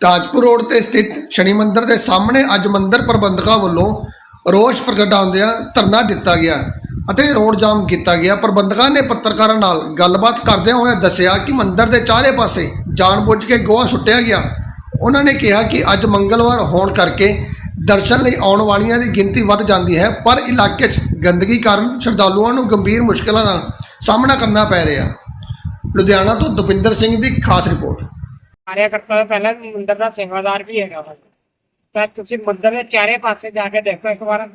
Tajpur road ਤੇ ਸਥਿਤ ਸ਼ਨੀ ਮੰਦਿਰ ਦੇ ਸਾਹਮਣੇ ਅੱਜ ਮੰਦਿਰ ਪ੍ਰਬੰਧਕਾਂ ਵੱਲੋਂ ਰੋਸ ਪ੍ਰਗਟਾਉਂਦਿਆਂ ਧਰਨਾ ਦਿੱਤਾ ਗਿਆ ਅਤੇ ਰੋਡ ਜਾਮ ਕੀਤਾ ਗਿਆ। ਪ੍ਰਬੰਧਕਾਂ ਨੇ ਪੱਤਰਕਾਰਾਂ ਨਾਲ ਗੱਲਬਾਤ ਕਰਦਿਆਂ ਹੋਇਆ ਦੱਸਿਆ ਕਿ ਮੰਦਿਰ ਦੇ ਚਾਰੇ ਪਾਸੇ ਜਾਣਬੁੱਝ ਕੇ ਗੋਹਾ ਸੁੱਟਿਆ ਗਿਆ। ਉਹਨਾਂ ਨੇ ਕਿਹਾ ਕਿ ਅੱਜ ਮੰਗਲਵਾਰ ਹੋਣ ਕਰਕੇ ਦਰਸ਼ਨ ਲਈ ਆਉਣ ਵਾਲੀਆਂ ਦੀ ਗਿਣਤੀ ਵੱਧ ਜਾਂਦੀ ਹੈ, ਪਰ ਇਲਾਕੇ 'ਚ ਗੰਦਗੀ ਕਾਰਨ ਸ਼ਰਧਾਲੂਆਂ ਨੂੰ ਗੰਭੀਰ ਮੁਸ਼ਕਲਾਂ ਦਾ ਸਾਹਮਣਾ ਕਰਨਾ ਪੈ ਰਿਹਾ। ਲੁਧਿਆਣਾ ਤੋਂ ਦੁਪਿੰਦਰ ਸਿੰਘ ਦੀ ਖਾਸ ਰਿਪੋਰਟ। ਕਾਰਿਆਕਰਤਾ ਪਹਿਲਾਂ ਵੀ ਮੰਦਿਰ ਦਾ ਸੇਵਾਦਾਰ ਵੀ ਹੈਗਾ ਵਾ। ਤਾਂ ਤੁਸੀਂ ਮੰਦਰ ਦੇ ਚਾਰੇ ਪਾਸੇ ਜਾ ਕੇ ਦੇਖੋ ਇੱਕ ਵਾਰ।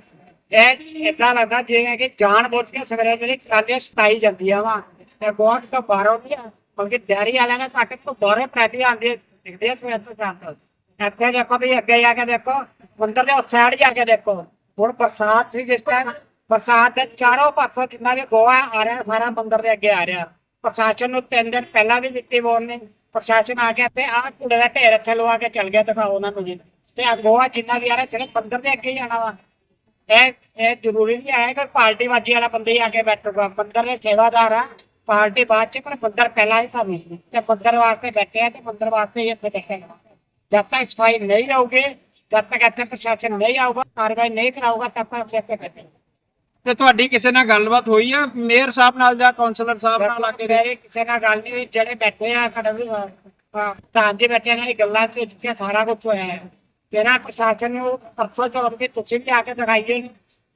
ਇਹ ਇਦਾਂ ਲੱਗਦਾ ਜਿਵੇਂ ਕਿ ਜਾਣ ਬੁੱਝ ਕੇ ਸਵੇਰੇ ਜਿਹੜੀ ਟਰਾਲੀਆਂ ਸਟਾਈ ਜਾਂਦੀਆਂ ਵਾ ਤੇ ਬਹੁਤ ਤੋਂ ਬਾਹਰੋਂ ਨਹੀਂ ਆ, ਬਲਕਿ ਡੈਰੀ ਵਾਲਿਆਂ ਦਾ ਘੱਟ ਤੋਂ ਬਾਹਰੋਂ ਟਰਾਲੀਆਂ ਆਉਂਦੀਆਂ, ਦਿਖਦੇ ਆ ਸਵੇਰ ਤੋਂ ਸ਼ਾਮ ਤੱਕ। ਇੱਥੇ ਦੇਖੋ ਵੀ ਅੱਗੇ ਜਾ ਕੇ ਦੇਖੋ, ਮੰਦਰ ਦੇ ਉਸ ਸਾਈਡ ਜਾ ਕੇ ਦੇਖੋ। ਹੁਣ ਬਰਸਾਤ ਸੀ ਜਿਸ ਟਾਈਮ ਬਰਸਾਤ ਦੇ ਚਾਰੋਂ ਪਾਸੋਂ ਜਿੰਨਾ ਵੀ ਗੋਆ ਆ ਰਿਹਾ, ਸਾਰਾ ਮੰਦਿਰ ਦੇ ਅੱਗੇ ਆ ਰਿਹਾ। ਪ੍ਰਸ਼ਾਸਨ ਨੂੰ ਤਿੰਨ ਦਿਨ ਪਹਿਲਾਂ ਵੀ ਦਿੱਤੀ ਵੋਰਨਿੰਗ ਪ੍ਰਸ਼ਾਸਨ ਆ ਕੇ ਤੇ ਆਹ ਕੂੜੇ ਦਾ ਢੇਰ ਇੱਥੇ ਲਵਾ ਕੇ ਚਲ ਗਿਆ, ਦਿਖਾਓ ਉਹਨਾਂ ਨੂੰ ਜੀ। ਤੇ ਆ ਗੋਆ ਜਿੰਨਾ ਵੀ ਆ ਰਿਹਾ, ਸਿਰਫ ਮੰਦਿਰ ਦੇ ਅੱਗੇ ਹੀ ਆਣਾ ਵਾ। ਇਹ ਇਹ ਜ਼ਰੂਰੀ ਨਹੀਂ ਹੈ ਕਿ ਪਾਰਟੀ ਬਾਜੀ ਵਾਲਾ ਬੰਦੇ ਹੀ ਆ ਕੇ ਬੈਠੂਗਾ ਬੰਦਰ ਦੇ ਸੇਵਾਦਾਰ ਆ, ਪਾਰਟੀ ਬਾਅਦ ਚ, ਪਰ ਮੰਦਿਰ ਪਹਿਲਾਂ ਹੀ ਸਾਨੂੰ ਸੀ। ਤੇ ਬੰਦਰ ਵਾਸਤੇ ਬੈਠੇ ਆ ਤੇ ਬੰਦਰ ਵਾਸਤੇ ਹੀ ਇੱਥੇ ਬੈਠੇ ਆ। ਜਦ ਤੱਕ ਸਫ਼ਾਈ ਨਹੀਂ ਰਹੂਗੀ, ਜਦ ਤੱਕ ਇੱਥੇ ਪ੍ਰਸ਼ਾਸਨ ਨਹੀਂ ਆਊਗਾ, ਕਾਰਵਾਈ ਨਹੀਂ ਕਰਾਊਗਾ, ਤਦ ਤੱਕ ਇੱਥੇ ਬੈਠੇ ਤੇ ਤੁਹਾਡੀ ਕਿਸੇ ਨਾਲ ਗੱਲਬਾਤ ਹੋਈ ਆ? ਮੇਅਰ ਸਾਹਿਬ ਨਾਲ ਜਾਂ ਕਾਉਂਸਲਰ ਸਾਹਿਬ ਨਾਲ ਇਲਾਕੇ ਦੇ ਮੇਰੇ ਕਿਸੇ ਨਾਲ ਗੱਲ ਨਹੀਂ ਹੋਈ ਜਿਹੜੇ ਬੈਠੇ ਆ ਸਾਡੇ ਵੀ ਤਾਂ ਜੀ ਬੈਠੇ ਨੇ ਗੱਲਾਂ ਤੇ ਜਿੱਥੇ ਸਾਰਾ ਕੁਝ ਹੋਇਆ ਹੈ ਤੇਰਾ ਪ੍ਰਸ਼ਾਸਨ ਨੂੰ ਪਰਸੋਂ ਚੌਥ ਦੀ ਤੁਸੀਂ ਵੀ ਆ ਕੇ ਦਿਖਾਈਏ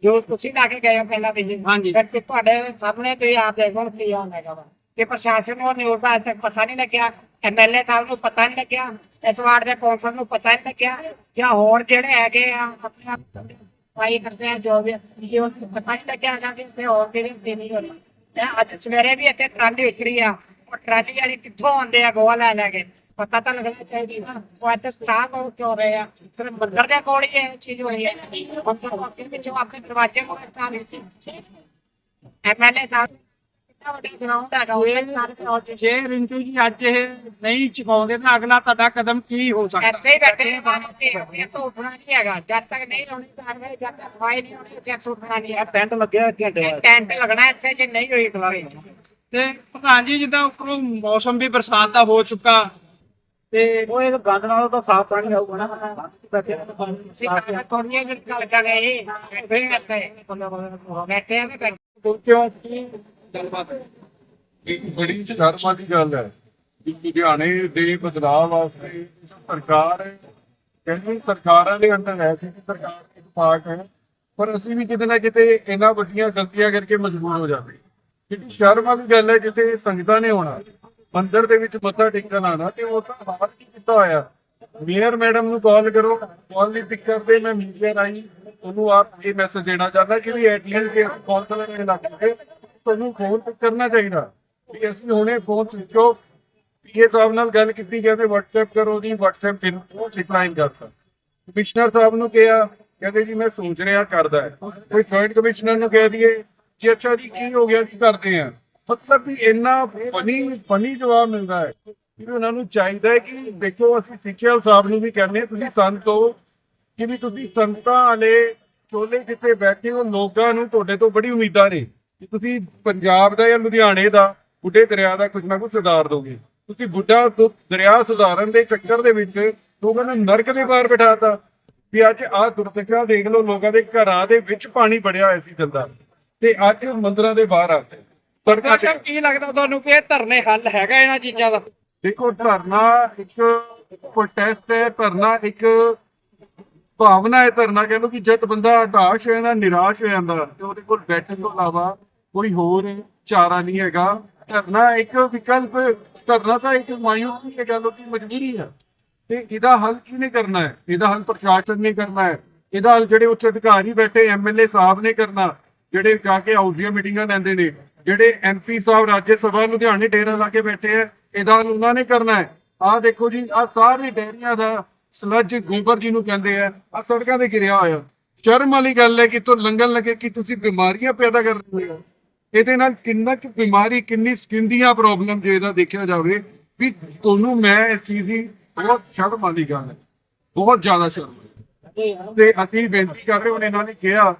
ਜੋ ਤੁਸੀਂ ਲਾ ਕੇ ਗਏ ਹੋ ਪਹਿਲਾਂ ਵੀ ਹਾਂਜੀ। ਫਿਰ ਕਿ ਤੁਹਾਡੇ ਸਾਹਮਣੇ ਤੁਸੀਂ ਆਪ ਦੇਖੋ ਕੀ ਹੋਣ ਲੱਗਾ ਵਾ। ਕਿ ਪ੍ਰਸ਼ਾਸਨ ਨੂੰ ਨਿਊਜ਼ ਦਾ ਤੱਕ ਪਤਾ ਨਹੀਂ ਲੱਗਿਆ ਐਮਐਲਏ ਸਾਹਿਬ ਨੂੰ ਪਤਾ ਨਹੀਂ ਲੱਗਿਆ ਇਸ ਵਾਰਡ ਦੇ ਕੌਂਸਲਰ ਨੂੰ ਪਤਾ ਨਹੀਂ ਲੱਗਿਆ ਜਾਂ ਹੋਰ ਜਿਹੜੇ ਹੈਗੇ ਆ ਆਪਣੇ ਆਪ ਕਰਦੇ ਆ, ਜੋ ਵੀ ਇਹ ਉਹ ਪਤਾ ਨਹੀਂ ਲੱਗਿਆ ਹੈਗਾ ਹੋਰ ਕਿਹਦੇ ਤੇ ਨਹੀਂ ਹੋਣਾ ਇਹ ਅੱਜ ਸਵੇਰੇ ਵੀ ਇੱਥੇ ਟਰਾਲੀ ਵਿਖਰੀ ਆ, ਉਹ ਟਰਾਲੀ ਵਾਲੇ ਕਿੱਥੋਂ ਆਉਂਦੇ ਆ ਗੋਆ ਲੈ ਲੈ ਕੇ। ਪਤਾ ਤਾਂ ਲੱਗਣਾ ਚਾਹੀਦੀ ਨਾ, ਉਹ ਇੱਥੇ ਸਟਾਕ ਹੋ ਕਿਉਂ ਰਹੇ ਆ। ਫਿਰ ਮੰਦਰ ਦੇ ਕੋਲ ਹੀ ਇਹ ਚੀਜ਼ ਹੋਈ ਹੈ ਮੰਦਰ ਦੇ ਪਿੱਛੋਂ ਆਪਣੇ ਦਰਵਾਜ਼ੇ ਕੋਲ ਸਟਾਕ ਦਿੱਤੀ ਐਮਐਲਏ ਸਾਹਿਬ ਜੇ ਰਿੰਟੂ ਜੀ ਅੱਜ ਇਹ ਨਹੀਂ ਚੁਕਾਉਂਦੇ ਤਾਂ ਅਗਲਾ ਤੁਹਾਡਾ ਕਦਮ ਕੀ ਹੋ ਸਕਦਾ? ਇੱਥੇ ਹੀ ਬੈਠੇ ਨੇ ਬਾਹਰ ਤੇ ਤੋਂ ਉੱਠਣਾ ਨਹੀਂ ਹੈਗਾ। ਜਦ ਤੱਕ ਨਹੀਂ ਹੋਣੀ ਕਾਰਵਾਈ ਜਦ ਤੱਕ ਸਫ਼ਾਈ ਨਹੀਂ ਹੋਣੀ ਉੱਥੇ ਤੋਂ ਉੱਠਣਾ ਨਹੀਂ ਹੈ ਟੈਂਟ ਲੱਗਿਆ ਘੰਟੇ ਟੈਂਟ ਲੱਗਣਾ ਇੱਥੇ ਜੇ ਨਹੀਂ ਹੋਈ ਸਫ਼ਾਈ ਤੇ ਪ੍ਰਧਾਨ ਜੀ ਜਿੱਦਾਂ ਉੱਪਰੋਂ ਮੌਸਮ ਵੀ ਬਰਸਾਤ ਦਾ ਹੋ ਚੁੱਕਾ ਤੇ ਉਹ ਇਹ ਗੰਦ ਨਾਲੋਂ ਤਾਂ ਸਾਫ਼ ਪਾਣੀ ਆਊਗਾ ਨਾ। ਅਸੀਂ ਥੋੜੀਆਂ ਜਿਹੀ ਗੱਲ ਕਰ ਰਹੇ ਫਿਰ ਇੱਥੇ ਵੀ ਬੈਠੇ। ਕਿਉਂ? ਇੱਕ ਬੜੀ ਸ਼ਰਮ ਵਾਲੀ ਗੱਲ ਹੈ ਕਿ ਲੁਧਿਆਣੇ ਦੇ ਬਦਲਾਅ ਵਾਸਤੇ ਸਰਕਾਰ ਕਹਿੰਦੀ ਸਰਕਾਰਾਂ ਦੇ ਅੰਦਰ ਹੈ ਕਿ ਸਰਕਾਰ ਇੱਕ ਪਾਰਟ ਹੈ, ਪਰ ਅਸੀਂ ਵੀ ਕਿਤੇ ਨਾ ਕਿਤੇ ਇਹਨਾਂ ਵੱਡੀਆਂ ਗਲਤੀਆਂ ਕਰਕੇ ਮਜਬੂਰ ਹੋ ਜਾਂਦੇ ਕਿਉਂਕਿ ਸ਼ਰਮ ਵਾਲੀ ਗੱਲ ਹੈ ਜਿੱਥੇ ਸੰਗਤਾਂ ਨੇ ਆਉਣਾ, ਮੰਦਿਰ ਦੇ ਵਿੱਚ ਮੱਥਾ ਟੇਕਣ ਆਣਾ ਤੇ ਉਹ ਤਾਂ ਬਾਹਰ ਕੀ ਕੀਤਾ ਹੋਇਆ। ਮੇਅਰ ਮੈਡਮ ਨੂੰ ਕਾਲ ਕਰੋ, ਕਾਲ ਨਹੀਂ ਪਿਕ ਕਰਦੇ, ਮੈਂ ਮੀਡੀਆ ਰਾਹੀਂ ਉਹਨੂੰ ਆਪ ਇਹ ਮੈਸੇਜ ਦੇਣਾ ਚਾਹੁੰਦਾ ਕਿ ਵੀ ਐਟਲੀਸਟ ਜੇ ਇਲਾਕੇ ਤੁਹਾਨੂੰ ਫੋਨ ਕਰਨਾ ਚਾਹੀਦਾ। ਵੀ ਅਸੀਂ ਹੁਣੇ ਫੋਨ ਚੁੱਕੋ ਪੀਏ ਸਾਹਿਬ ਨਾਲ ਗੱਲ ਕੀਤੀ ਜਾਂਦੇ WhatsApp ਕਰੋ ਜੀ, WhatsApp ਤੇ ਡਿਕਲਾਈਨ ਕਰਤਾ। ਕਮਿਸ਼ਨਰ ਸਾਹਿਬ ਨੂੰ ਕਿਹਾ, ਕਹਿੰਦੇ ਜੀ ਮੈਂ ਸੋਚ ਰਿਹਾ ਕਰਦਾ। ਕੋਈ ਜੁਆਇੰਟ ਕਮਿਸ਼ਨਰ ਨੂੰ ਕਹਿ ਦਈਏ ਕਿ ਅੱਛਾ ਜੀ, ਕੀ ਹੋ ਗਿਆ ਕੀ ਕਰਦੇ ਆ ਮਤਲਬ ਵੀ ਇੰਨਾ ਫਨੀ ਫਨੀ ਜਵਾਬ ਮਿਲਦਾ ਹੈ। ਕਿ ਉਹਨਾਂ ਨੂੰ ਚਾਹੀਦਾ ਹੈ ਕਿ ਦੇਖੋ, ਅਸੀਂ ਸਿੱਖਿਆ ਸਾਹਿਬ ਨੂੰ ਵੀ ਕਹਿੰਦੇ ਤੁਸੀਂ ਸੰਤ ਹੋ। ਕਿ ਵੀ ਤੁਸੀਂ ਸੰਤਾਂ ਵਾਲੇ, ਚੋਲੇ ਜਿੱਥੇ ਬੈਠੇ ਹੋ, ਲੋਕਾਂ ਨੂੰ ਤੁਹਾਡੇ ਤੋਂ ਬੜੀ ਉਮੀਦਾਂ ਨੇ। ਕਿ ਤੁਸੀਂ ਪੰਜਾਬ ਦਾ ਜਾਂ ਲੁਧਿਆਣੇ ਦਾ ਬੁੱਢੇ ਦਰਿਆ ਦਾ ਕੁਝ ਨਾ ਕੁਝ ਸੁਧਾਰ ਦੋਗੇ। ਤੁਸੀਂ ਬੁੱਢਾ ਦਰਿਆ ਸੁਧਾਰਨ ਦੇ ਚੱਕਰ ਦੇ ਵਿੱਚ ਲੋਕਾਂ ਨੂੰ ਨਰਕ ਦੇ ਬਾਹਰ ਬਿਠਾਤਾ। ਵੀ ਅੱਜ ਆਹ ਦੁਰਦਸ਼ਾ ਦੇਖ ਲਓ ਲੋਕਾਂ ਦੇ ਘਰਾਂ ਦੇ ਵਿੱਚ ਪਾਣੀ ਵੜਿਆ ਹੋਇਆ ਸੀ ਗੰਦਾ। ਤੇ ਅੱਜ ਮੰਦਰਾਂ ਦੇ ਬਾਹਰ ਆ ਗਏ। ਪ੍ਰਧਾਨ ਸਾਹਿਬ ਕੀ ਲੱਗਦਾ ਤੁਹਾਨੂੰ ਕਿ ਇਹ ਧਰਨੇ ਹੱਲ ਹੈਗਾ ਇਹਨਾਂ ਚੀਜ਼ਾਂ ਦਾ? ਦੇਖੋ ਧਰਨਾ ਇੱਕ ਪ੍ਰੋਟੈਸਟ ਹੈ ਧਰਨਾ ਇੱਕ ਭਾਵਨਾ ਹੈ ਧਰਨਾ ਕਹਿ ਲਓ ਕਿ ਜਦ ਬੰਦਾ ਹਤਾਸ਼ ਹੋ ਜਾਂਦਾ ਨਿਰਾਸ਼ ਹੋ ਜਾਂਦਾ ਤੇ ਉਹਦੇ ਕੋਲ ਬੈਠਣ ਤੋਂ ਇਲਾਵਾ ਕੋਈ ਹੋਰ ਚਾਰਾ ਨਹੀਂ ਹੈਗਾ। ਧਰਨਾ ਇੱਕ ਵਿਕਲਪ, ਧਰਨਾ ਤਾਂ ਇੱਕ ਮਾਯੂਸੀ ਹੈ ਕਹਿ ਲਓ ਮਜਬੂਰੀ ਹੈ। ਤੇ ਇਹਦਾ ਹੱਲ ਕਿਹਨੇ ਕਰਨਾ ਹੈ? ਇਹਦਾ ਹੱਲ ਪ੍ਰਸ਼ਾਸਨ ਨੇ ਕਰਨਾ ਹੈ। ਇਹਦਾ ਹੱਲ ਜਿਹੜੇ ਉੱਚ ਅਧਿਕਾਰੀ ਬੈਠੇ ਐਮਐਲਏ ਸਾਹਿਬ ਨੇ ਕਰਨਾ, ਜਿਹੜੇ ਜਾ ਕੇ ਹਾਊਸੀਆਂ ਮੀਟਿੰਗਾਂ ਲੈਂਦੇ ਨੇ, ਜਿਹੜੇ ਐਮਪੀ ਸਾਹਿਬ ਰਾਜ ਸਭਾ ਲੁਧਿਆਣੇ ਡੇਰਾ ਲਾ ਕੇ ਬੈਠੇ ਆ ਇਹਦਾ ਹੱਲ ਉਹਨਾਂ ਨੇ ਕਰਨਾ ਹੈ। ਆਹ ਦੇਖੋ ਜੀ, ਆਹ ਸਾਰੇ ਡੇਰੀਆਂ ਦਾ ਸਲੱਜ ਗੋਬਰ ਜੀ ਨੂੰ ਕਹਿੰਦੇ ਆ ਆ ਸੜਕਾਂ ਤੇ ਗਿਰਿਆ ਹੋਇਆ। ਸ਼ਰਮ ਵਾਲੀ ਗੱਲ ਹੈ ਕਿ ਤੋਂ ਲੰਗਣ ਲੱਗੇ ਕਿ ਤੁਸੀਂ ਬਿਮਾਰੀਆਂ ਪੈਦਾ ਕਰ ਰਹੇ ਹੋ। ਇਹਦੇ ਨਾਲ ਕਿੰਨਾ ਕੁ ਬਿਮਾਰੀ, ਕਿੰਨੀ ਸਕਿਨ ਦੀਆਂ ਪ੍ਰੋਬਲਮ ਜੇ ਇਹਦਾ ਦੇਖਿਆ ਜਾਵੇ, ਵੀ ਤੁਹਾਨੂੰ ਮੈਂ ਇਸ ਚੀਜ਼ ਦੀ ਬਹੁਤ ਸ਼ਰਮ ਵਾਲੀ ਗੱਲ ਹੈ। ਬਹੁਤ ਜ਼ਿਆਦਾ ਸ਼ਰਮ ਤੇ ਅਸੀਂ ਬੇਨਤੀ ਕਰ ਰਹੇ ਹਾਂ ਇਹਨਾਂ ਨੇ ਕਿਹਾ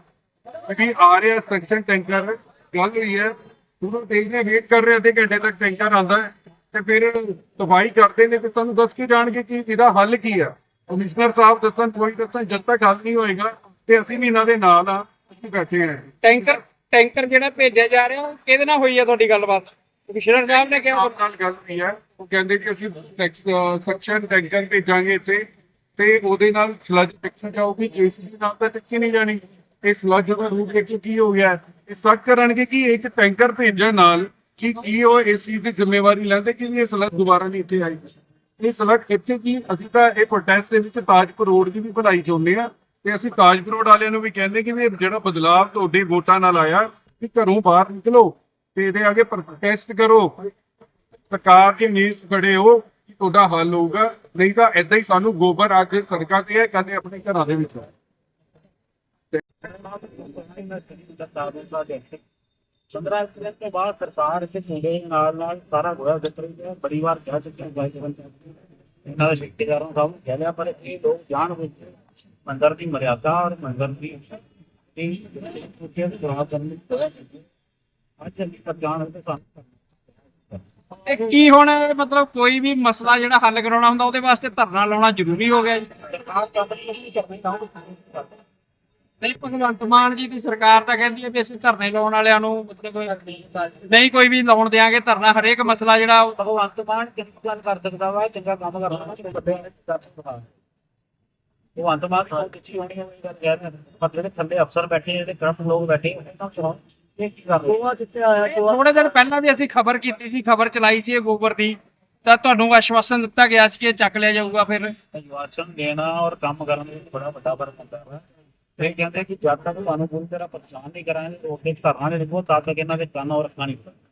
ਵੀ ਆ ਰਿਹਾ ਸੈਕਸ਼ਨ ਟੈਂਕਰ ਗੱਲ ਹੋਈ ਹੈ। ਤੁਹਾਨੂੰ ਦੇਖਦੇ ਵੇਟ ਕਰ ਰਹੇ, ਅੱਧੇ ਘੰਟੇ ਤੱਕ ਟੈਂਕਰ ਆਉਂਦਾ ਹੈ। ਤੇ ਫਿਰ ਸਫ਼ਾਈ ਕਰਦੇ ਨੇ ਤੇ ਤੁਹਾਨੂੰ ਦੱਸ ਕੇ ਜਾਣਗੇ ਕਿ ਇਹਦਾ ਹੱਲ ਕੀ ਆ। ਕਮਿਸ਼ਨਰ ਸਾਹਿਬ ਦੱਸਣ, ਕੋਈ ਦੱਸਣ, ਜਦ ਤੱਕ ਹੱਲ ਨਹੀਂ ਹੋਏਗਾ ਤੇ ਅਸੀਂ ਵੀ ਇਹਨਾਂ ਦੇ ਨਾਲ ਆ, ਅਸੀਂ ਬੈਠੇ ਆ ਟੈਂਕਰ ਟੈਂਕਰ ਜਿਹੜਾ ਭੇਜਿਆ ਜਾ ਰਿਹਾ ਉਹ ਕਿਹਦੇ ਨਾਲ ਹੋਈ ਹੈ ਤੁਹਾਡੀ ਗੱਲਬਾਤ? ਕਮਿਸ਼ਨਰ ਸਾਹਿਬ ਨੇ ਕਿਹਾ ਨਾਲ ਗੱਲ ਹੋਈ ਹੈ ਉਹ ਕਹਿੰਦੇ ਕਿ ਅਸੀਂ ਸੈਕਸ਼ਨ ਟੈਂਕਰ ਭੇਜਾਂਗੇ ਇੱਥੇ ਤੇ ਉਹਦੇ ਨਾਲ ਸਲੱਜ ਟੈਕਸ਼ਨ ਜਾਊਗੀ। ਜੀਸੀਬੀ ਨਾਲ ਤਾਂ ਟਿੱਕੀ ਨਹੀਂ ਜਾਣੀ। ਇਹ ਸਲੱਜ ਦਾ ਰੂਪ ਦੇਖੋ ਕੀ ਹੋ ਗਿਆ। ਇਹ ਸੱਚ ਕਰਨਗੇ ਕਿ ਇੱਕ ਟੈਂਕਰ ਭੇਜਣ ਨਾਲ ਕਿ ਕੀ ਉਹ ਇਸ ਚੀਜ਼ ਦੀ ਜ਼ਿੰਮੇਵਾਰੀ ਲੈਂਦੇ ਕਿ ਇਹ ਸਲੱਜ ਦੁਬਾਰਾ ਨਹੀਂ ਇੱਥੇ ਆਈ। ਇਹ ਸਲੱਜ ਇੱਥੇ ਕੀ? ਅਸੀਂ ਤਾਂ ਇਹ ਪ੍ਰੋਟੈਸਟ ਦੇ ਵਿੱਚ ਤਾਜਪੁਰ ਰੋਡ ਦੀ ਵੀ ਬਣਾਈ ਚਾਹੁੰਦੇ ਆ ਤੇ ਅਸੀਂ ਤਾਜਪੁਰ ਰੋਡ ਵਾਲਿਆਂ ਨੂੰ ਵੀ ਕਹਿੰਦੇ ਕਿ ਵੀ ਜਿਹੜਾ ਬਦਲਾਅ ਤੁਹਾਡੇ ਵੋਟਾਂ ਨਾਲ ਆਇਆ ਕਿ ਘਰੋਂ ਬਾਹਰ ਨਿਕਲੋ ਤੇ ਇਹਦੇ ਅੱਗੇ ਪ੍ਰੋਟੈਸਟ ਕਰੋ। ਸਰਕਾਰ ਦੇ ਨੀਸ ਖੜੇ ਹੋ, ਤੁਹਾਡਾ ਹੱਲ ਹੋਊਗਾ, ਨਹੀਂ ਤਾਂ ਏਦਾਂ ਹੀ ਸਾਨੂੰ ਗੋਬਰ ਅੱਜ ਸੜਕਾਂ ਤੇ ਹੈ ਕਦੇ ਆਪਣੇ ਘਰਾਂ ਦੇ ਵਿੱਚ। ਹੈ। ਪੰਦਰਾਂ ਤੋਂ ਬਾਅਦ ਸਰਕਾਰ ਇੱਥੇ ਮੁੰਡੇ ਨਾਲ ਨਾਲ ਸਾਰਾ ਹੋਇਆ ਦਿੱਤ ਰਹੀ ਹੈ, ਬੜੀ ਵਾਰ ਕਹਿ ਚੁੱਕੇ ਹਾਂ ਵਾਈਸ ਪ੍ਰੈਜ਼ੀਡੈਂਟ ਇਹਨਾਂ ਦੇ ਠੇਕੇਦਾਰਾਂ ਨੂੰ ਕਹਿ ਲਿਆ ਪਰ ਇਹ ਲੋਕ ਜਾਣ ਬੁੱਝ ਕੇ ਅੱਜ ਅਸੀਂ ਤੱਕ ਜਾਣ ਤੇ ਸਾਨੂੰ ਇਹ ਕੀ ਹੁਣ ਮਤਲਬ ਕੋਈ ਵੀ ਮਸਲਾ ਜਿਹੜਾ ਹੱਲ ਕਰਾਉਣਾ ਹੁੰਦਾ ਉਹਦੇ ਵਾਸਤੇ ਧਰਨਾ ਲਾਉਣਾ ਜ਼ਰੂਰੀ ਹੋ ਗਿਆ ਜੀ। ਨਹੀਂ ਭਗਵੰਤ ਮਾਨ ਜੀ ਦੀ ਸਰਕਾਰ ਤਾਂ ਕਹਿੰਦੀ ਹੈ ਵੀ ਅਸੀਂ ਧਰਨੇ ਲਾਉਣ ਵਾਲਿਆਂ ਨੂੰ ਮਤਲਬ ਨਹੀਂ ਕੋਈ ਵੀ ਲਾਉਣ ਦੇਾਂਗੇ ਧਰਨਾ ਹਰੇਕ ਮਸਲਾ ਜਿਹੜਾ ਭਗਵੰਤ ਮਾਨ ਗੱਲ ਕਰ ਸਕਦਾ ਵਾ ਚੰਗਾ ਕੰਮ ਕਰਦਾ ਵਾ ਤੇ ਵੱਡੇ ਨੇ ਕਰ ਸਕਦਾ ਭਗਵੰਤ ਮਾਨ ਨੂੰ ਕਿੱਥੇ ਹੋਣੀ ਹੈ ਇਹ ਗੱਲ ਕਹਿ ਰਹੇ ਪਰ ਜਿਹੜੇ ਥੱਲੇ ਅਫਸਰ ਬੈਠੇ ਜਿਹੜੇ ਕਰਪਟ ਲੋਕ ਬੈਠੇ ਉਹਨਾਂ ਨੂੰ ਇਹ ਕੀ ਕਰ ਰਹੇ ਜਿੱਥੇ ਆਇਆ ਥੋੜੇ ਦਿਨ ਪਹਿਲਾਂ ਵੀ ਅਸੀਂ ਖਬਰ ਕੀਤੀ ਸੀ ਖਬਰ ਚਲਾਈ ਸੀ ਇਹ ਗੋਬਰ ਦੀ ਤਾਂ ਤੁਹਾਨੂੰ ਆਸ਼ਵਾਸਨ ਦਿੱਤਾ ਗਿਆ ਸੀ ਕਿ ਇਹ ਚੱਕ ਲਿਆ ਜਾਊਗਾ ਫਿਰ। ਨਿਵਾਸਨ ਦੇਣਾ ਔਰ ਕੰਮ ਕਰਨ ਦੇ ਵਿੱਚ ਬੜਾ ਵੱਡਾ ਫ਼ਰਕ ਹੁੰਦਾ ਹੈ ਇਹ ਕਹਿੰਦੇ ਕਿ ਜਦ ਤੱਕ ਤੁਹਾਨੂੰ ਪੂਰੀ ਤਰ੍ਹਾਂ ਪਰੇਸ਼ਾਨ ਨਹੀਂ ਕਰਾਂਗੇ ਲੋਕ ਦੇ ਧਰਨਾ ਦੇ ਦੇਖੋ ਤਦ ਤੱਕ ਇਹਨਾਂ ਦੇ ਕੰਨ ਔਰ ਅੱਖਾਂ ਨਹੀਂ ਖੁੱਲ੍ਹਣਗੇ।